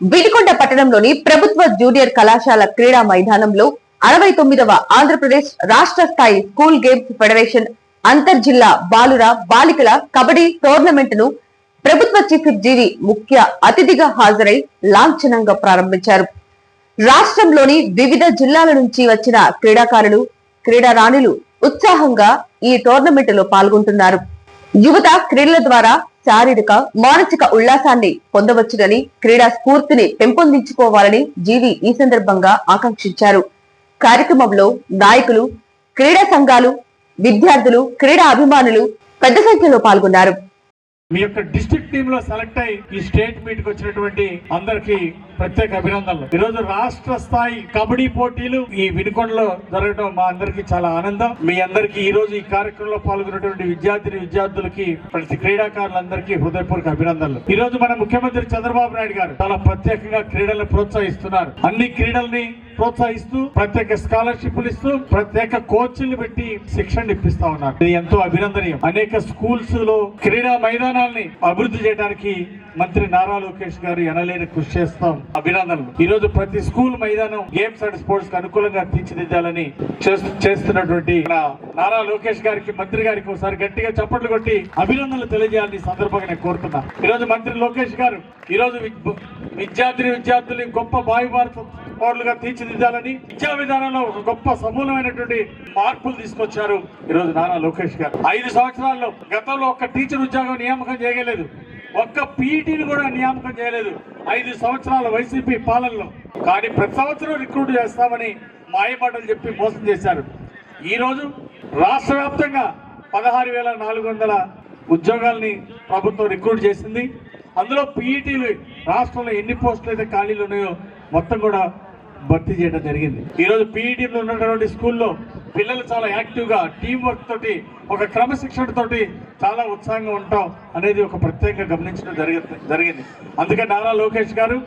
విడికొండ పట్టణంలోని ప్రభుత్వ జూనియర్ కళాశాల క్రీడా మైదానంలో అరవై తొమ్మిదవ ఆంధ్రప్రదేశ్ రాష్ట్ర స్థాయి స్కూల్ గేమ్స్ ఫెడరేషన్ అంతర్ జిల్లా బాలుర బాలికల కబడ్డీ టోర్నమెంట్ను ప్రభుత్వ చీఫ్ జీవి ముఖ్య అతిథిగా హాజరై లాంఛనంగా ప్రారంభించారు. రాష్ట్రంలోని వివిధ జిల్లాల నుంచి వచ్చిన క్రీడాకారులు క్రీడారాణులు ఉత్సాహంగా ఈ టోర్నమెంట్లో పాల్గొంటున్నారు. యువత క్రీడల ద్వారా శారీరక మానసిక ఉల్లాసాన్ని పొందవచ్చునని క్రీడా స్ఫూర్తిని పెంపొందించుకోవాలని జీవి ఈ సందర్భంగా ఆకాంక్షించారు. కార్యక్రమంలో నాయకులు క్రీడా సంఘాలు విద్యార్థులు క్రీడా అభిమానులు పెద్ద సంఖ్యలో పాల్గొన్నారు. మీ యొక్క డిస్ట్రిక్ట్ టీమ్లో సెలెక్ట్ అయి ఈ స్టేట్ మీట్కి వచ్చినటువంటి అందరికి ప్రత్యేక అభినందనలు. ఈరోజు రాష్ట్ర స్థాయి కబడ్డీ పోటీలు ఈ వినుకొండలో జరగడం మా అందరికి చాలా ఆనందం. మీ అందరికి ఈ రోజు ఈ కార్యక్రమంలో పాల్గొన్నటువంటి విద్యార్థిని విద్యార్థులకి ప్రతి క్రీడాకారులందరికీ హృదయపూర్వక అభినందనలు. ఈ రోజు మన ముఖ్యమంత్రి చంద్రబాబు నాయుడు గారు చాలా ప్రత్యేకంగా క్రీడలను ప్రోత్సహిస్తున్నారు. అన్ని క్రీడల్ని ప్రోత్సహిస్తూ ప్రత్యేక స్కాలర్షిప్లు ఇస్తూ ప్రత్యేక కోచ్లు పెట్టి శిక్షణ ఇప్పిస్తా ఉన్నారు. ఇది ఎంతో అభినందనీయం. అనేక స్కూల్స్లో క్రీడా మైదానాల్ని అభివృద్ధి చేయడానికి మంత్రి నారా లోకేష్ గారు ఎనలేని కృషి చేస్తాం. అభినందనలు. ఈ రోజు ప్రతి స్కూల్ మైదానం గేమ్స్ అండ్ స్పోర్ట్స్కు అనుకూలంగా తీర్చిదిద్దాలని చేస్తు- చేస్తున్నటువంటి నారా లోకేష్ గారికి మంత్రి గారికి ఒకసారి గట్టిగా చప్పట్లు కొట్టి అభినందనలు తెలియజేయాలని సందర్భంగా నేను కోరుతున్నా. ఈ రోజు మంత్రి లోకేష్ గారు ఈ రోజు విద్యార్థిని విద్యార్థుల్ని గొప్ప బావి భారత పౌరులుగా తీర్చిదిద్దాలని విద్యా విధానంలో ఒక గొప్ప సమూలమైనటువంటి మార్పులు తీసుకొచ్చారు ఈ రోజు నారా లోకేష్ గారు. ఐదు సంవత్సరాల్లో గతంలో ఒక్క టీచర్ ఉద్యోగం నియామకం చేయలేదు. ఒక్క పీఈటీని కూడా నియామకం చేయలేదు ఐదు సంవత్సరాల వైసీపీ పాలనలో. కానీ ప్రతి సంవత్సరం రిక్రూట్ చేస్తామని మాయమాటలు చెప్పి మోసం చేశారు. ఈరోజు రాష్ట్ర వ్యాప్తంగా పదహారు వేల నాలుగు వందల ఉద్యోగాల్ని ప్రభుత్వం రిక్రూట్ చేసింది. అందులో పీఈటీలు రాష్ట్రంలో ఎన్ని పోస్టులు అయితే ఖాళీలు ఉన్నాయో మొత్తం కూడా భర్తీ చేయడం జరిగింది. ఈరోజు రోజు పీఈటీలో ఉన్నటువంటి స్కూల్లో పిల్లలు చాలా యాక్టివ్గా టీం వర్క్ తోటి ఒక క్రమశిక్షణ తోటి చాలా ఉత్సాహంగా ఉంటాం అనేది ఒక ప్రత్యేకంగా గమనించడం జరిగింది జరిగింది. అందుకే నారా లోకేష్ గారు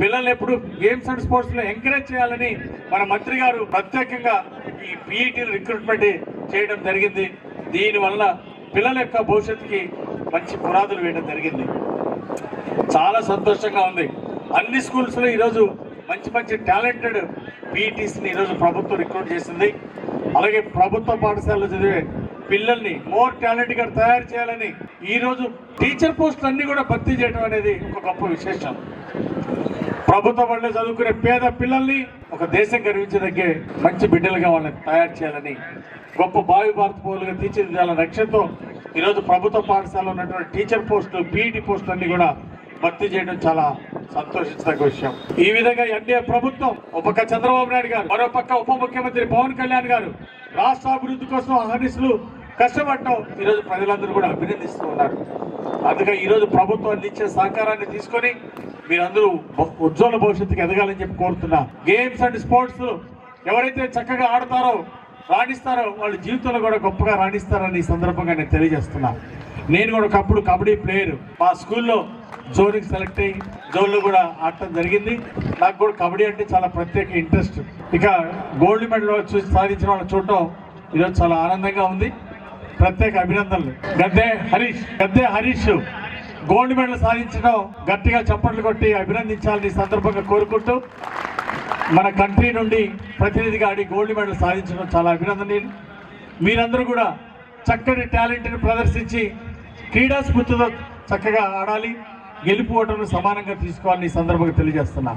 పిల్లల్ని ఎప్పుడు గేమ్స్ అండ్ స్పోర్ట్స్లో ఎంకరేజ్ చేయాలని మన మంత్రి గారు ప్రత్యేకంగా ఈ పీఈటీ రిక్రూట్మెంట్ చేయడం జరిగింది. దీనివల్ల పిల్లల యొక్క భవిష్యత్తుకి మంచి పునాదులు వేయడం జరిగింది. చాలా సంతోషంగా ఉంది. అన్ని స్కూల్స్లో ఈరోజు మంచి మంచి టాలెంటెడ్ పీఈటీస్ని ఈరోజు ప్రభుత్వం రిక్రూట్ చేసింది. అలాగే ప్రభుత్వ పాఠశాలలో చదివే పిల్లల్ని మోర్ టాలెంట్గా తయారు చేయాలని ఈరోజు టీచర్ పోస్టులు అన్ని కూడా భర్తీ చేయడం అనేది ఒక గొప్ప విశేషం. ప్రభుత్వ బడిలో చదువుకునే పేద పిల్లల్ని ఒక దేశం గర్వించదగ్గే మంచి బిడ్డలుగా వాళ్ళని తయారు చేయాలని గొప్ప భావి భారత పౌరులుగా తీర్చిదిద్దాలన్న లక్ష్యంతో ఈరోజు ప్రభుత్వ పాఠశాలలో ఉన్నటువంటి టీచర్ పోస్టులు పీఈటీ పోస్టులు అన్ని కూడా భర్తీ చేయడం చాలా సంతోషించదగ్గ విషయం. ఈ విధంగా ఎన్డీఏ ప్రభుత్వం ఒక చంద్రబాబు నాయుడు గారు మరో పక్క ఉప ముఖ్యమంత్రి పవన్ కళ్యాణ్ గారు రాష్ట్ర అభివృద్ధి కోసం అహర్నిశలు కష్టపడటం ఈరోజు ప్రజలందరూ కూడా అభినందిస్తూ ఉన్నారు. అందుకే ఈరోజు ప్రభుత్వం అందించే సహకారాన్ని తీసుకొని మీరందరూ ఉజ్వల భవిష్యత్తుకి ఎదగాలని చెప్పి కోరుతున్నా. గేమ్స్ అండ్ స్పోర్ట్స్ ఎవరైతే చక్కగా ఆడతారో రాణిస్తారో వాళ్ళ జీవితంలో కూడా గొప్పగా రాణిస్తారని ఈ సందర్భంగా నేను తెలియజేస్తున్నా. నేను కూడా ఒకప్పుడు కబడ్డీ ప్లేయర్. మా స్కూల్లో జోన్కి సెలెక్ట్ అయ్యి జోన్లో కూడా ఆడటం జరిగింది. నాకు కూడా కబడ్డీ అంటే చాలా ప్రత్యేక ఇంట్రెస్ట్. ఇక గోల్డ్ మెడల్ చూసి సాధించిన వాళ్ళు చూడటం ఈరోజు చాలా ఆనందంగా ఉంది. ప్రత్యేక అభినందనలు. గద్దే హరీష్ గద్దే హరీష్ గోల్డ్ మెడల్ సాధించడం గట్టిగా చప్పట్లు కొట్టి అభినందించాలని సందర్భంగా కోరుకుంటూ మన కంట్రీ నుండి ప్రతినిధిగా ఆడి గోల్డ్ మెడల్ సాధించడం చాలా అభినందనీయులు. మీరందరూ కూడా చక్కటి టాలెంట్ని ప్రదర్శించి క్రీడా స్ఫూర్తితో చక్కగా ఆడాలి. గెలుపు ఓటమి సమానంగా తీసుకోవాలని ఈ సందర్భంగా తెలియజేస్తున్నా.